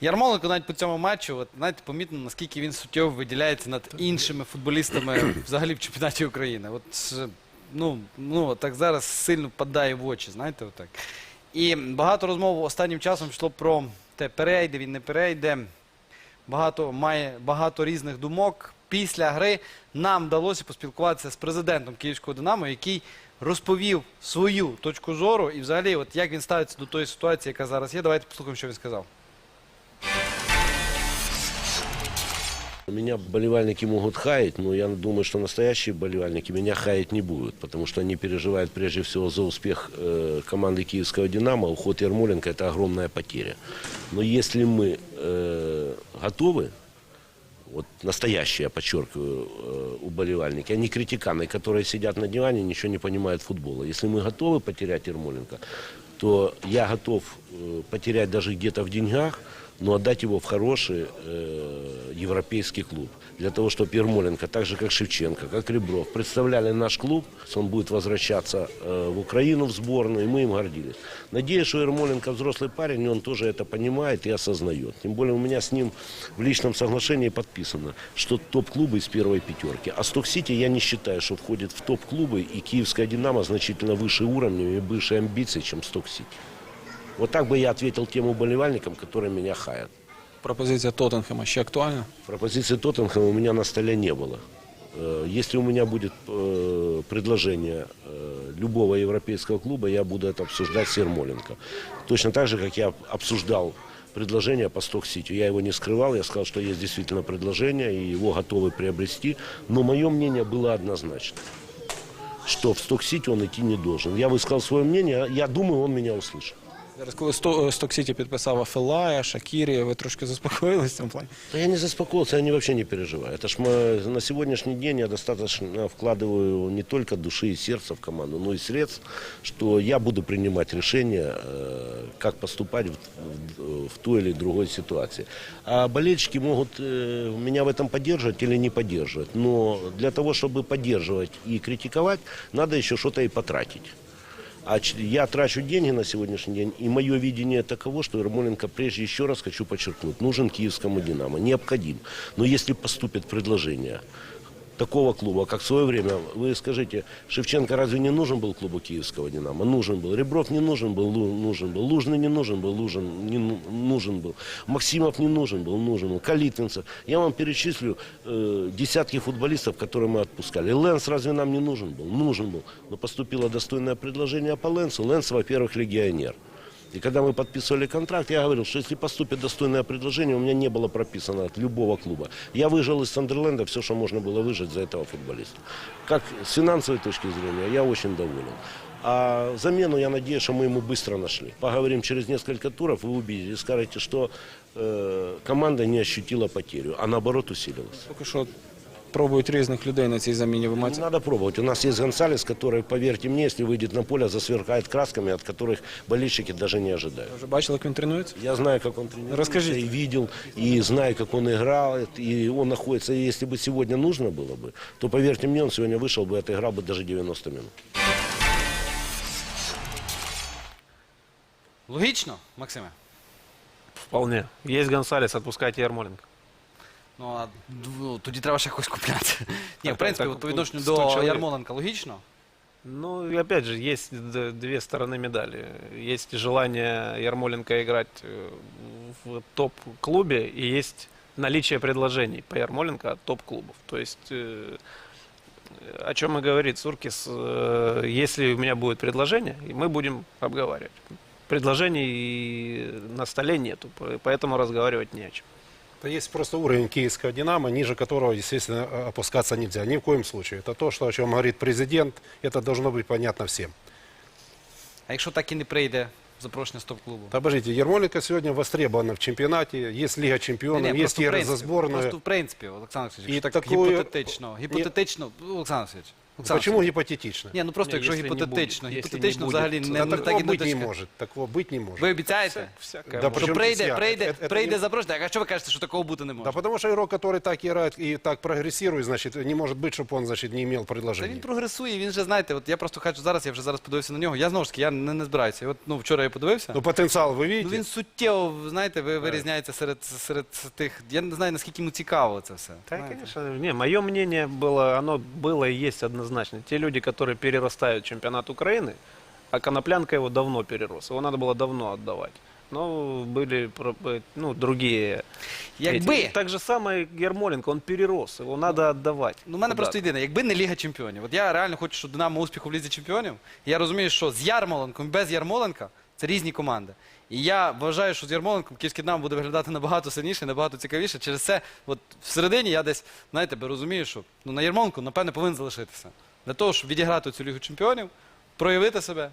Ярмоленко навіть по цьому матчу, от, знаєте, помітно, наскільки він суттєво виділяється над іншими футболістами взагалі в чемпіонаті України. От, ну, ну, так зараз сильно падає в очі, знаєте, отак. І багато розмов останнім часом йшло про те, перейде він, не перейде. Багато має багато різних думок. Після гри нам вдалося поспілкуватися з президентом Київського Динамо, який розповів свою точку зору і взагалі, от як він ставиться до тої ситуації, яка зараз є. Давайте послухаємо, що він сказав. Меня болельщики могут хаять, но я думаю, что настоящие болельщики меня хаять не будут, потому что они переживают прежде всего за успех э, команды киевского «Динамо». Уход Ермоленко – это огромная потеря. Но если мы э, готовы, вот настоящие, я подчеркиваю, э, уболевальники, а не критиканы, которые сидят на диване и ничего не понимают футбола. Если мы готовы потерять Ермоленко, то я готов потерять даже где-то в деньгах, но отдать его в хороший э, европейский клуб. Для того, чтобы Ермоленко, так же как Шевченко, как Ребров, представляли наш клуб, он будет возвращаться э, в Украину, в сборную, и мы им гордились. Надеюсь, что Ермоленко взрослый парень, и он тоже это понимает и осознает. Тем более у меня с ним в личном соглашении подписано, что топ-клубы из первой пятерки. А Сток-Сити я не считаю, что входит в топ-клубы, и Киевская «Динамо» значительно выше уровнем и выше амбиций, чем Сток-Сити. Вот так бы я ответил тем уболевальникам, которые меня хаят. Пропозиція Тоттенхема ще актуальна? Пропозиции Тоттенхэма у меня на столе не было. Э, Если у меня будет э, предложение э, любого европейского клуба, я буду это обсуждать с Ермоленко. Точно так же, как я обсуждал предложение по Сток-Сити. Я его не скрывал, я сказал, что есть действительно предложение, и его готовы приобрести. Но мое мнение было однозначно, что в Сток-Сити он идти не должен. Я высказал свое мнение, я думаю, он меня услышал. Зараз, коли Сто- Сток-Сіті підписав Афелая, Шакірі, ви трошки заспокоїлись в цьому плані? Да я не заспокоился, они вообще не переживают. Это ж мы, на сегодняшний день я достаточно вкладываю не только души и сердца в команду, но и средств, что я буду принимать решение, э, как поступать в, в- в той или другой ситуации. А болельщики могут э, меня в этом поддерживать или не поддерживать. Но для того, чтобы поддерживать и критиковать, надо еще что-то и потратить. А я трачу деньги на сегодняшний день, и мое видение таково, что Ермоленко, прежде еще раз хочу подчеркнуть, нужен киевскому «Динамо», необходим. Но если поступит предложение такого клуба, как в свое время, вы скажите, Шевченко разве не нужен был клубу киевского «Динамо»? Нужен был. Ребров не нужен был, нужен был. Лужный не нужен был, Лужин не ну- нужен был. Максимов не нужен был, нужен был. Калитвинцев. Я вам перечислю э, десятки футболистов, которые мы отпускали. Лэнс разве нам не нужен был? Нужен был. Но поступило достойное предложение по Лэнсу. Лэнс, во-первых, легионер. И когда мы подписывали контракт, я говорил, что если поступит достойное предложение, у меня не было прописано от любого клуба. Я выжил из Сандерленда все, что можно было выжить за этого футболиста. Как с финансовой точки зрения, я очень доволен. А замену, я надеюсь, что мы ему быстро нашли. Поговорим через несколько туров, вы увидите и скажете, что э, команда не ощутила потерю, а наоборот усилилась. Поки що пробують різних людей на цій заміні. Ви Не маєте надо пробовать. У нас есть Гонсалес, который, поверьте мне, если выйдет на поле, засверкает красками, от которых болельщики даже не ожидают. Ви вже бачили, як він тренується? Я знаю, как он тренируется, Расскажите. и видел, и знаю, как он играет, и он находится. И если бы сегодня нужно было бы, то, поверьте мне, он сегодня вышел бы, отыграл бы даже 90 минут. Логічно, Максиме? Вполне. Есть Гонсалес, отпускайте Ярмоленко. Ну, а ну, тоді треба ще когось купляти. Ні, в принципі, так, от по відношенню сто до чоловік. Ярмоленка логічно. Ну, и опять же, есть д- две стороны медали. Есть желание Ярмоленко играть э, в топ-клубе, и есть наличие предложений по Ярмоленко от топ-клубов. То есть, э, о чем и говорит Суркис, э, если у меня будет предложение, и мы будем обговаривать. Предложений на столе нету, по- поэтому разговаривать не о чем. Это есть просто уровень киевского «Динамо», ниже которого, естественно, э, опускаться нельзя. Ни в коем случае. Это то, что, о чем говорит президент. Это должно быть понятно всем. А якщо так і не прийде запрошення з топ-клубу? Обождите, Ермоленко сегодня востребован в чемпионате. Есть Лига чемпионов, Ні, ні, есть просто в игры за принципі, сборную. Просто в принципі, Олександр Васильович, І так такою- гіпотетично, гіпотетично, Олександр Васильович, Олександр Почему Олександрович. гипотетично? Ні, ну просто Ні, якщо якщо не гіпотетично, буде, якщо не гіпотетично буде, взагалі то- не, Да не такого так і не быть не точка. может. Такого быть не может. Ви обіцяєте? Всякое Да, может. Що Причому прийде, тут я? прийде, Це- це прийде не- запрошення. А що ви кажете, що такого бути не може? Да потому что игрок, который так играет и так прогрессирует, значит, не может быть, чтобы он, значит, не имел Та предложения. він прогресує, він же, знаєте, от я просто хочу зараз, я вже зараз подивився на нього. Я знову ж таки, я не, не збираюся. От, ну, вчора я подивився. Ну, потенциал вы Ну, видите? він суттєво, знаєте, ви, вирізняється серед, серед тих. Я не знаю, наскільки йому цікаво це все. Да, знаєте. конечно. Не, мое мнение было, оно было и есть однозначно. Те люди, которые перерастают чемпионат Украины, а Коноплянка его давно перерос, его надо было давно отдавать. Но были про- э, ну, другие. Якби, эти. Так же самое Ермоленко, он перерос, его надо отдавать. ну, в мене куда-то. просто єдине, якби не Ліга Чемпіонів. От я реально хочу, щоб Динамо успіху в Лізі Чемпіонів. І Я розумію, що з Ярмоленком і без Ярмоленка це різні команди. І я вважаю, що з Ярмоленком київський Динамо буде виглядати набагато сильніше, набагато цікавіше. Через це, от всередині я десь, знаєте, розумію, що ну, на Ярмоленку, напевне, повинен залишитися. Для того, щоб відіграти цю Лігу Чемпіонів, проявити себе,